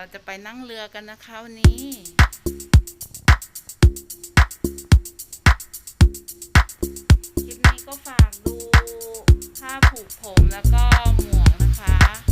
เราจะไปนั่งเรือกันนะคะวันนี้คลิปนี้ก็ฝากดูผ้าผูกผมแล้วก็หมวกนะคะ